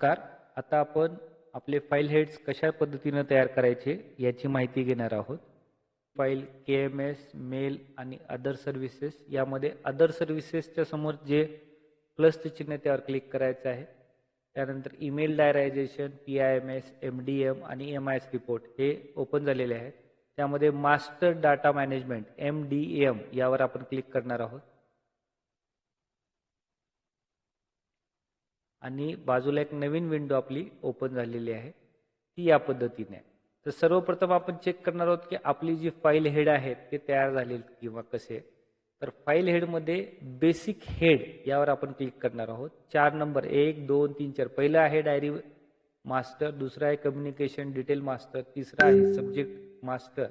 Car आता आपण आपले फाईल हेड्स कशा पद्धतीनं तयार करायचे याची माहिती घेणार आहोत. File K M S mail आणि अदर सर्व्हिसेस यामध्ये अदर सर्व्हिसेसच्या समोर जे प्लसचे चिन्ह त्यावर क्लिक करायचं आहे. त्यानंतर email डायरायझेशन P I M S M D M आणि एम आय एस रिपोर्ट हे ओपन झालेले आहेत. त्यामध्ये master data management M D M यावर आपण क्लिक करणार आहोत. आणि बाजूला एक नवीन विंडो आपली ओपन झालेली आहे. ती या पद्धतीने. आहे तर सर्वप्रथम आपण चेक करणार आहोत की आपली जी फाईल हेड आहेत ते तयार झाले किंवा कसे? तर फाईल हेडमध्ये बेसिक हेड यावर आपण क्लिक करणार आहोत. चार नंबर एक दोन तीन चार. पहिला आहे डायरी मास्टर दुसरा आहे कम्युनिकेशन डिटेल मास्टर तिसरा आहे सब्जेक्ट मास्टर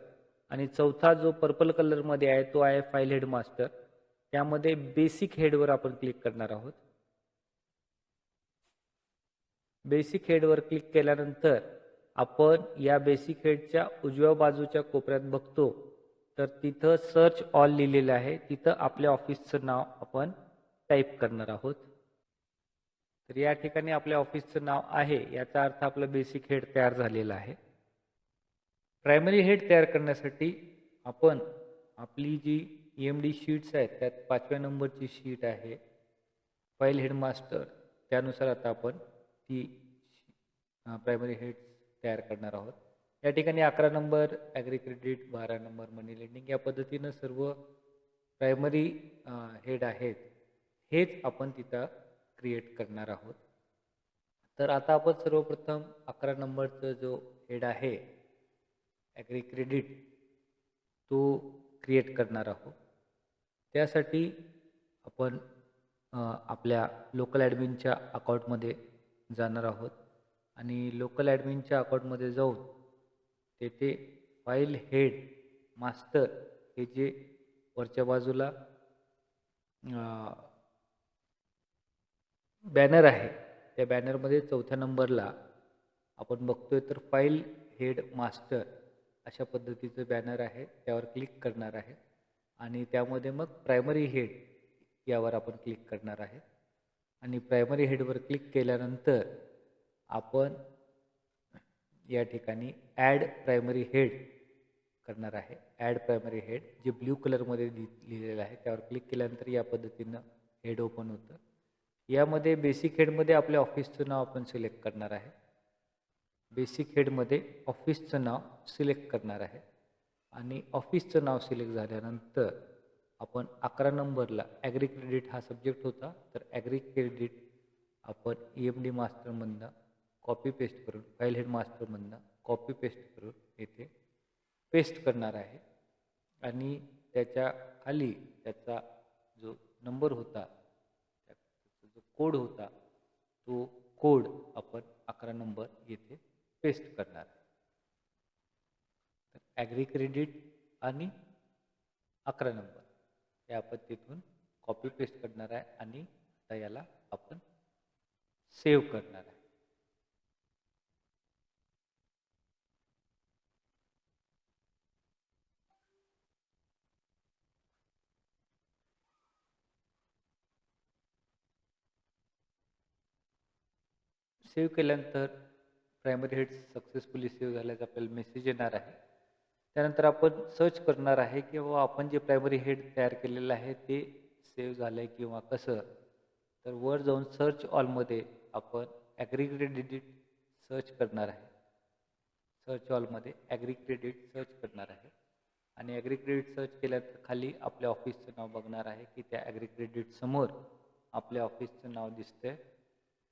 आणि चौथा जो पर्पल कलरमध्ये आहे तो आहे फाईल हेड मास्टर त्यामध्ये बेसिक हेडवर आपण क्लिक करणार आहोत. बेसिक हेडवर क्लिक केल्यानंतर आपण या बेसिक हेडच्या उजव्या बाजूच्या कोपऱ्यात बघतो. तर तिथं सर्च ऑल लिहिलेलं आहे. तिथं आपल्या ऑफिसचं नाव आपण टाईप करणार आहोत. तर या ठिकाणी आपल्या ऑफिसचं नाव आहे. याचा अर्थ आपलं बेसिक हेड तयार झालेलं आहे. प्रायमरी हेड तयार करण्यासाठी आपण आपली जी एम डी शीट्स आहेत त्यात पाचव्या नंबरची शीट आहे. फाईल हेडमास्टर त्यानुसार आता आपण ती प्रायमरी हेड्स तयार करणार आहोत. या ठिकाणी अकरा नंबर ॲग्री क्रेडिट बारा नंबर मनी लेंडिंग या पद्धतीनं सर्व प्रायमरी हेड आहेत हेच आपण तिथं क्रिएट करणार आहोत. तर आता आपण सर्वप्रथम अकरा नंबरचं जो हेड आहे ॲग्री क्रेडिट तो क्रिएट करणार आहोत. त्यासाठी आपण आपल्या लोकल ॲडमिनच्या अकाउंटमध्ये जाणार आहोत. आणि लोकल ॲडमिनच्या अकाउंटमध्ये जाऊन तेथे फाईल हेड मास्टर हे जे वरच्या बाजूला बॅनर आहे त्या बॅनरमध्ये चौथ्या नंबरला आपण बघतोय तर फाईल हेड मास्टर अशा पद्धतीचं बॅनर आहे त्यावर क्लिक करणार आहे. आणि त्यामध्ये मग प्रायमरी हेड यावर आपण क्लिक करणार आहे. आणि प्रायमरी हेडवर क्लिक केल्यानंतर आपण या ठिकाणी ॲड प्रायमरी हेड करणार आहे. ॲड प्रायमरी हेड जे ब्ल्यू कलरमध्ये लि लिहिलेलं आहे त्यावर क्लिक केल्यानंतर या पद्धतीनं हेड ओपन होतं. यामध्ये बेसिक हेडमध्ये आपल्या ऑफिसचं नाव आपण सिलेक्ट करणार आहे. बेसिक हेडमध्ये ऑफिसचं नाव सिलेक्ट करणार आहे. आणि ऑफिसचं नाव सिलेक्ट झाल्यानंतर आपण अकरा नंबरला ॲग्री क्रेडिट हा सब्जेक्ट होता तर ॲग्री क्रेडिट आपण ई एम डी मास्टरमधनं कॉपी पेस्ट करून फाईल हेड मास्टरमधनं कॉपी पेस्ट करून येथे पेस्ट करणार आहे. आणि त्याच्याखाली त्याचा जो नंबर होता त्याचा जो कोड होता तो कोड आपण अकरा नंबर येथे पेस्ट करणार आहे. तर ॲग्री क्रेडिट आणि अकरा नंबर. हे आपण तिथून कॉपी पेस्ट करणार आहे आणि आता याला आपण सेव्ह करणार आहे. सेव्ह केल्यानंतर प्रायमरी हेड सक्सेसफुली सेव्ह झाल्याचा आपल्याला मेसेज येणार आहे. त्यानंतर आपण सर्च करणार आहे की बाबा आपण जे प्रायमरी हेड तयार केलेलं आहे ते सेव्ह झालं आहे किंवा कसं? तर वर जाऊन सर्च ऑलमध्ये आपण ॲग्री क्रेडिट सर्च करणार आहे. सर्च ऑलमध्ये ॲग्री क्रेडिट सर्च करणार आहे. आणि ॲग्री क्रेडिट सर्च केल्यानंतर खाली आपल्या ऑफिसचं नाव बघणार आहे की त्या ॲग्री क्रेडिटसमोर आपल्या ऑफिसचं नाव दिसतंय.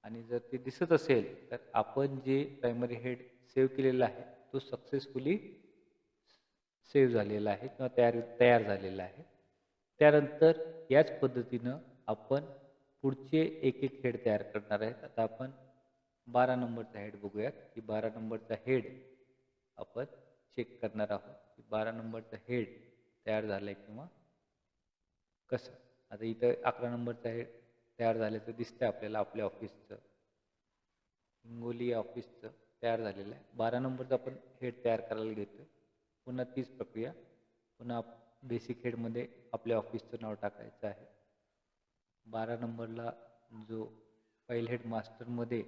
आणि जर ते दिसत असेल तर आपण जे प्रायमरी हेड सेव्ह केलेला आहे तो सक्सेसफुली सेव्ह झालेला आहे किंवा तयार तयार झालेला आहे. त्यानंतर याच पद्धतीनं आपण पुढचे एक एक हेड तयार करणार आहेत. आता आपण बारा नंबरचा हेड बघूयात. की बारा नंबरचा हेड आपण चेक करणार आहोत. की बारा नंबरचा हेड तयार झाला आहे किंवा कसं? आता इथं अकरा नंबरचा हेड तयार झाल्याचं दिसतंय आपल्याला आपल्या ऑफिसचं. हिंगोली ऑफिसचं तयार झालेलं आहे. बारा नंबरचं आपण हेड तयार करायला घेतो पुन्हा तीच प्रक्रिया पुन्हा बेसिक हेडमध्ये आपल्या ऑफिसचं नाव टाकायचं आहे. बारा नंबरला जो फाईल हेड मास्टरमध्ये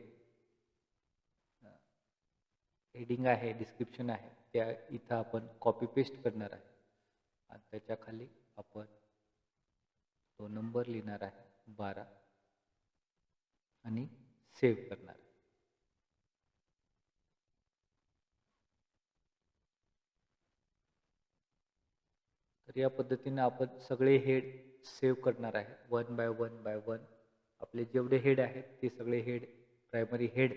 हेडिंग आहे डिस्क्रिप्शन आहे त्या इथं आपण कॉपी पेस्ट करणार आहे. आणि त्याच्याखाली आपण तो नंबर लिहिणार आहे बारा. आणि सेव्ह करणार तर या पद्धतीने आपण सगळे हेड सेव्ह करणार आहे. One by one by one आपले जेवढे हेड आहेत ते सगळे हेड प्रायमरी हेड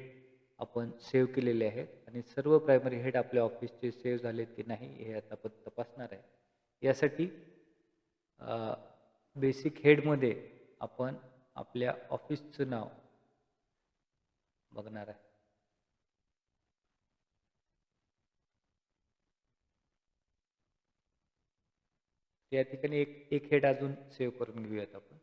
आपण सेव्ह केलेले आहेत. आणि सर्व प्रायमरी हेड आपल्या ऑफिसचे सेव्ह झालेत की नाही हे आता आपण तपासणार आहे. यासाठी बेसिक हेडमध्ये आपण आपल्या ऑफिसचं नाव बघणार आहे. या ठिकाणी एक एक हेड अजून सेव्ह करून घेऊयात आपण.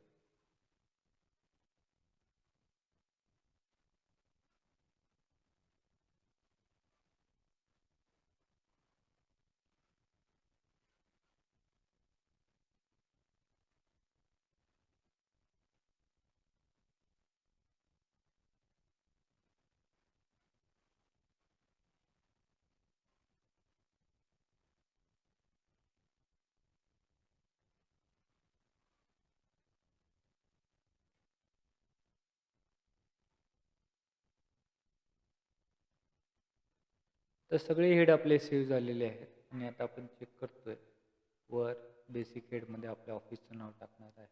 तर सगळे हेड आपले सेव्ह झालेले आहेत. आणि आता आपण चेक करतोय. वर बेसिक हेडमध्ये आपल्या ऑफिसचं नाव टाकणार आहे.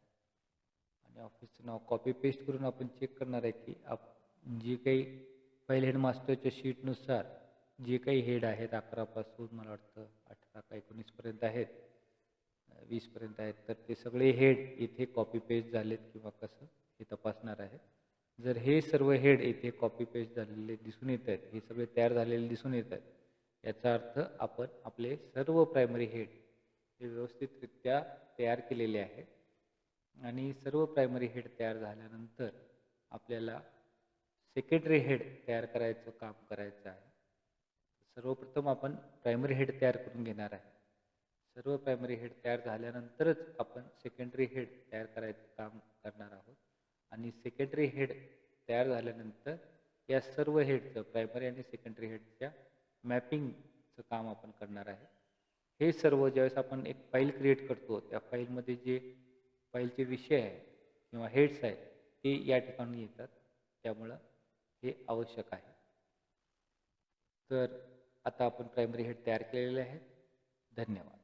आणि ऑफिसचं नाव कॉपी पेस्ट करून आपण चेक करणार आहे की आप जे काही पहिले हेडमास्टरच्या शीटनुसार जे काही हेड आहेत अकरापासून मला वाटतं अठरा का एकोणीसपर्यंत आहेत वीसपर्यंत आहेत तर ते सगळे हेड इथे कॉपी पेस्ट झालेत किंवा कसं हे तपासणार आहे. जर हे सर्व हेड येथे कॉपी पेस्ट झालेले दिसून येत आहेत हे सगळे तयार झालेले दिसून येत आहेत याचा अर्थ आपण आपले सर्व प्रायमरी हेड हे व्यवस्थितरित्या तयार केलेले आहे आणि सर्व प्रायमरी हेड तयार झाल्यानंतर आपल्याला सेक्रेटरी हेड तयार करायचं काम करायचं आहे. सर्वप्रथम आपण प्रायमरी हेड तयार करून घेणार आहे. सर्व प्रायमरी हेड तयार झाल्यानंतरच आपण सेकंडरी हेड तयार करायचं आणि सेकंडरी हेड तयार झाल्यानंतर या सर्व हेडचं प्रायमरी आणि सेकंडरी हेडच्या मॅपिंगचं काम आपण करणार आहे. हे सर्व ज्यावेळेस आपण एक फाईल क्रिएट करतो त्या फाईलमध्ये जे फाईलचे विषय आहे किंवा हेड्स आहेत ते या ठिकाणी येतात. त्यामुळं हे आवश्यक आहे. तर आता आपण प्रायमरी हेड तयार केलेले आहेत धन्यवाद.